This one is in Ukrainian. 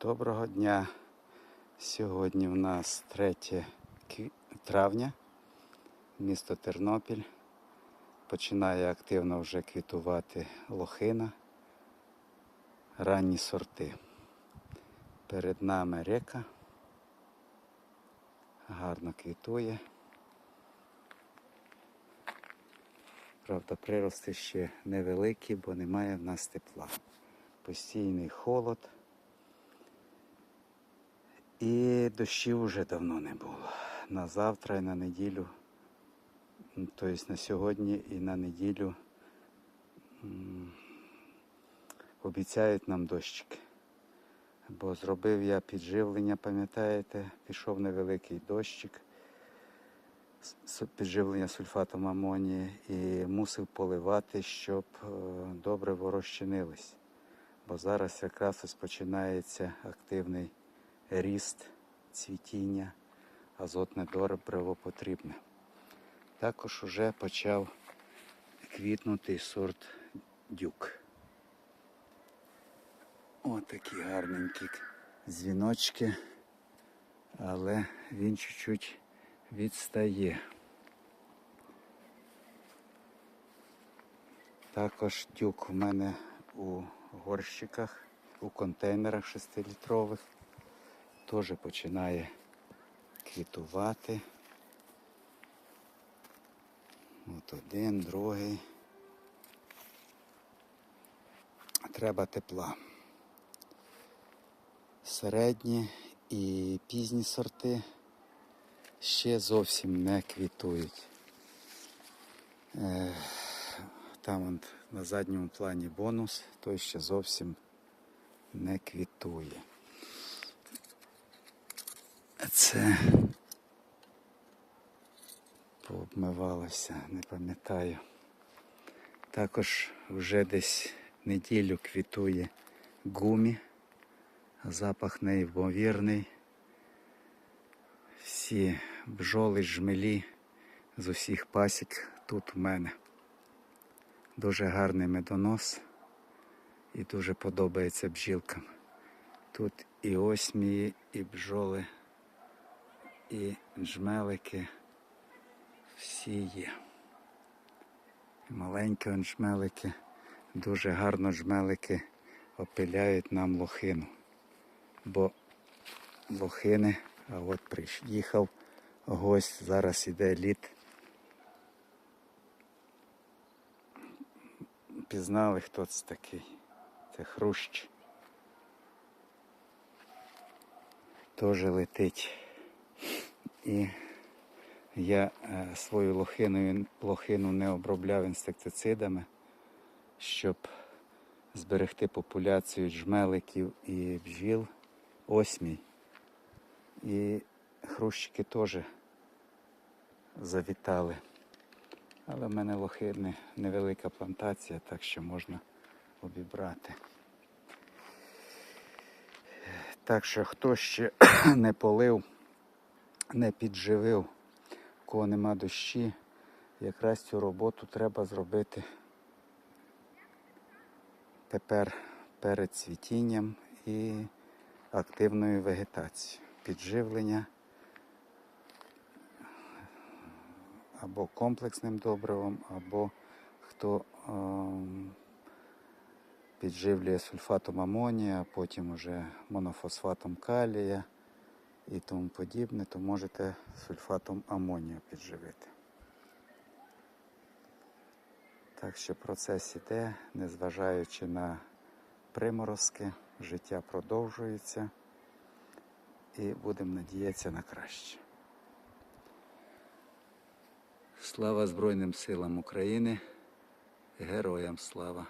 Доброго дня. Сьогодні в нас 3 травня, місто Тернопіль. Починає активно вже квітувати лохина, ранні сорти. Перед нами река. Гарно квітує. Правда, прирости ще невеликі, бо немає в нас тепла. Постійний холод. І дощів вже давно не було. На завтра і на неділю, тобто на сьогодні і на неділю обіцяють нам дощики. Бо зробив я підживлення, пам'ятаєте, пішов невеликий дощик, підживлення сульфатом амонії і мусив поливати, щоб е, добре розчинились. Бо зараз якраз ось починається активний ріст, цвітіння, азотне добриво потрібне. Також уже почав квітнути сорт дюк. Ось такі гарненькі дзвіночки, але він чуть-чуть відстає. Також дюк у мене у горщиках, у контейнерах 6-літрових. Теж починає квітувати. От один, другий. Треба тепла. Середні і пізні сорти ще зовсім не квітують. Е, Там на задньому плані бонус, той ще зовсім не квітує. Це пообмивалося, не пам'ятаю. Також вже десь неділю квітує гумі. Запах неймовірний. Всі бджоли, жмелі з усіх пасік тут у мене. Дуже гарний медонос і дуже подобається бджілкам. Тут і осмії, і бджоли, і джмелики всі є. Маленькі он жмелики, дуже гарно жмелики опиляють нам лохину. Бо лохини, а от приїхав гость, зараз іде лід. Пізнали, хто це такий. Це хрущ. Теж летить. І я е, свою лохину, лохину не обробляв інсектицидами, щоб зберегти популяцію джмеликів і бджіл, осмій. І хрущики теж завітали. Але в мене лохини невелика плантація, так що можна обібрати. Так що хто ще не полив, не підживив, у кого нема дощі, якраз цю роботу треба зробити тепер перед цвітінням і активною вегетацією. Підживлення або комплексним добривом, або хто ем, підживлює сульфатом амонія, потім уже монофосфатом калія і тому подібне, то можете сульфатом амонія підживити. Так що процес іде, незважаючи на приморозки, життя продовжується і будемо надіятися на краще. Слава Збройним силам України, героям слава!